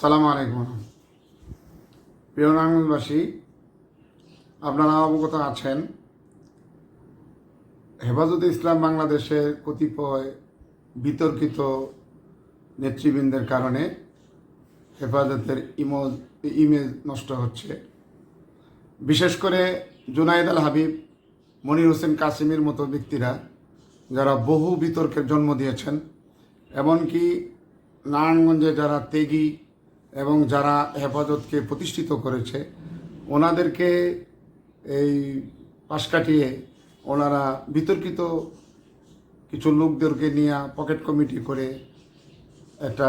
সালাম আলাইকুম। প্রিয় নারায়ণগঞ্জবাসী আপনারা অবগত আছেন, হেফাজতে ইসলাম বাংলাদেশের কতিপয় বিতর্কিত নেতৃবৃন্দের কারণে হেফাজতের ইমোজ, ইমেজ নষ্ট হচ্ছে। বিশেষ করে জুনাইদ আল হাবিব, মনির হোসেন কাসিমের মতো ব্যক্তিরা, যারা বহু বিতর্কের জন্ম দিয়েছেন, এমনকি নারায়ণগঞ্জে যারা তেগি এবং যারা হেফাজতকে প্রতিষ্ঠিত করেছে, ওনাদেরকে এই পাশ কাটিয়ে ওনারা বিতর্কিত কিছু লোকদেরকে নিয়ে পকেট কমিটি করে একটা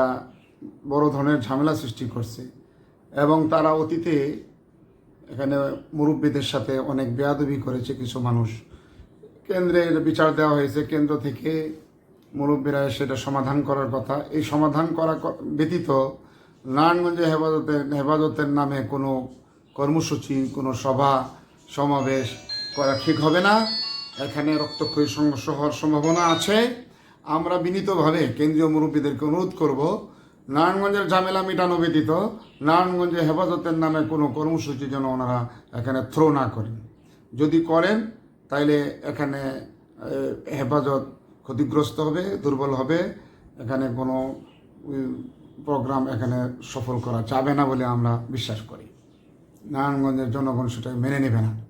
বড় ধরনের ঝামেলা সৃষ্টি করছে। এবং তারা অতীতে এখানে মুরব্বীদের সাথে অনেক বেয়াদবি করেছে কিছু মানুষ। কেন্দ্রের বিচার দেওয়া হয়েছে, কেন্দ্র থেকে মুরব্বীরা সেটা সমাধান করার কথা। এই সমাধান করা ব্যতীত নারায়ণগঞ্জে হেফাজতের হেফাজতের নামে কোনো কর্মসূচি, কোনো সভা, সমাবেশ করা ঠিক হবে না। এখানে রক্তক্ষয়ী সংঘর্ষ হওয়ার সম্ভাবনা আছে। আমরা বিনীতভাবে কেন্দ্রীয় মুরব্বীদেরকে অনুরোধ করব, নারায়ণগঞ্জের ঝামেলা মেটানো ব্যতীত নারায়ণগঞ্জে হেফাজতের নামে কোনো কর্মসূচি যেন ওনারা এখানে থ্রো না করেন। যদি করেন, তাইলে এখানে হেফাজত ক্ষতিগ্রস্ত হবে, দুর্বল হবে। এখানে কোনো প্রোগ্রাম এখানে সফল করা যাবে না বলে আমরা বিশ্বাস করি। নারায়ণগঞ্জের জনগণ সেটা মেনে নেবে না।